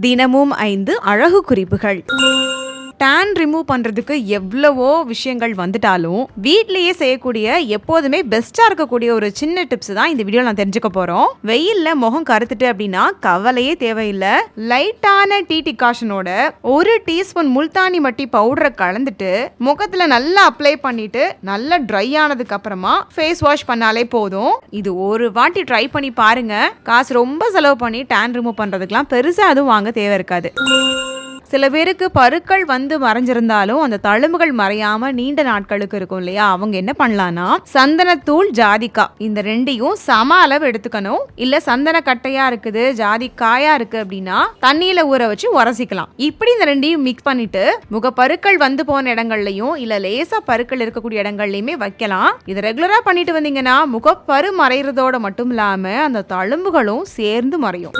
தினமும் ஐந்து அழகு குறிப்புகள் டேன் ரிமூவ் பண்ணுறதுக்கு எவ்வளவோ விஷயங்கள் வந்துட்டாலும் வீட்லேயே செய்யக்கூடிய எப்போதுமே பெஸ்ட்டாக இருக்கக்கூடிய ஒரு சின்ன டிப்ஸ் தான் இந்த வீடியோ நான் தெரிஞ்சுக்க போகிறோம் வெயில்ல முகம் கருத்துட்டு அப்படின்னா கவலையே தேவையில்லை. லைட்டான டீ டிகாஷனோட ஒரு டீஸ்பூன் முல்தானி மட்டி பவுடரை கலந்துட்டு முகத்தில் நல்லா அப்ளை பண்ணிட்டு நல்லா ட்ரை ஆனதுக்கு அப்புறமா ஃபேஸ் வாஷ் பண்ணாலே போதும். இது ஒரு வாட்டி ட்ரை பண்ணி பாருங்க. காசு ரொம்ப செலவு பண்ணி டேன் ரிமூவ் பண்ணுறதுக்கெலாம் பெருசாக அதுவும் வாங்க தேவை இருக்காது. சில பேருக்கு பருக்கள் வந்து மறைஞ்சிருந்தாலும் அந்த தழும்புகள் மறையாம நீண்ட நாட்களுக்கு இருக்கும் இல்லையா? அவங்க என்ன பண்ணலாம்னா சந்தனத்தூள் ஜாதிக்காய் இந்த ரெண்டையும் சம அளவு எடுத்துக்கணும். இல்ல சந்தன கட்டையா இருக்குது ஜாதிக்காயாக இருக்குது இருக்கு அப்படின்னா தண்ணியில ஊற வச்சு உரசிக்கலாம். இப்படி இந்த ரெண்டையும் மிக்ஸ் பண்ணிட்டு முக பருக்கள் வந்து போன இடங்கள்லயும் இல்ல லேசா பருக்கள் இருக்கக்கூடிய இடங்கள்லயுமே வைக்கலாம். இதை ரெகுலரா பண்ணிட்டு வந்தீங்கன்னா முகப்பரு மறைறதோட மட்டும் இல்லாம அந்த தழும்புகளும் சேர்ந்து மறையும்.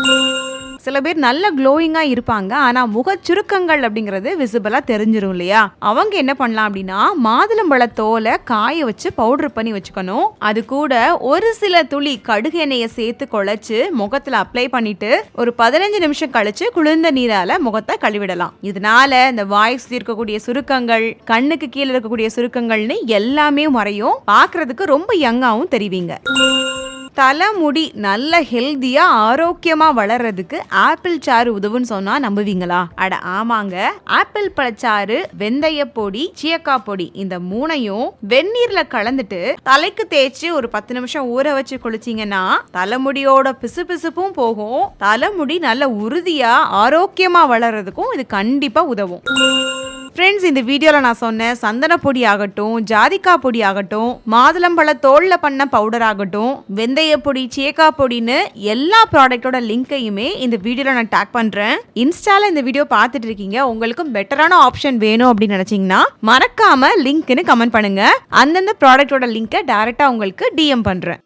சில பேர் நல்ல க்ளோயிங்காக இருப்பாங்க. ஆனால் முக சுருக்கங்கள் அப்படிங்கிறது விசிபிளாக தெரிஞ்சிடும் இல்லையா? அவங்க என்ன பண்ணலாம் அப்படின்னா மாதுளம்பழ தோலை காய வச்சு பவுடர் பண்ணி வச்சுக்கணும். அது கூட ஒரு சில துளி கடுகு எண்ணெயை சேர்த்து குழைச்சு முகத்தில் அப்ளை பண்ணிட்டு ஒரு பதினஞ்சு நிமிஷம் கழிச்சு குளிர்ந்த நீரால முகத்தை கழுவிடலாம். இதனால இந்த வாய் சுத்தி இருக்கக்கூடிய சுருக்கங்கள் கண்ணுக்கு கீழே இருக்கக்கூடிய சுருக்கங்கள்னு எல்லாமே மறையும். பார்க்கறதுக்கு ரொம்ப யங்காவும் தெரிவிங்க. தலைமுடி நல்ல ஹெல்தியா ஆரோக்கியமா வளர்றதுக்கு ஆப்பிள் சாறு உதவுன்னு சொன்னா நம்புவீங்களா? அட ஆமாங்க. ஆப்பிள் பழச்சாறு வெந்தய பொடி சீயக்கா பொடி இந்த மூணையும் வெந்நீர்ல கலந்துட்டு தலைக்கு தேய்ச்சி ஒரு பத்து நிமிஷம் ஊற வச்சு குளிச்சீங்கன்னா தலைமுடியோட பிசுபிசுப்பும் போகும். தலைமுடி நல்ல உறுதியா ஆரோக்கியமா வளர்றதுக்கும் இது கண்டிப்பா உதவும். ஃப்ரெண்ட்ஸ் இந்த வீடியோவில் நான் சொன்னேன் சந்தன பொடி ஆகட்டும் ஜாதிக்காய் பொடி ஆகட்டும் மாதுளம்பழ தோலில் பண்ண பவுடர் ஆகட்டும் வெந்தய பொடி சேக்கா பொடின்னு எல்லா ப்ராடக்ட்டோட லிங்கையுமே இந்த வீடியோவில் நான் டேக் பண்ணுறேன் இன்ஸ்டாவில் இந்த வீடியோ பார்த்துட்டு இருக்கீங்க. உங்களுக்கும் பெட்டரான ஆப்ஷன் வேணும் அப்படின்னு நினச்சிங்கன்னா மறக்காமல் லிங்க்னு கமெண்ட் பண்ணுங்கள் அந்தந்த ப்ராடக்ட்டோட லிங்கை டேரெக்டாக உங்களுக்கு டிஎம் பண்ணுறேன்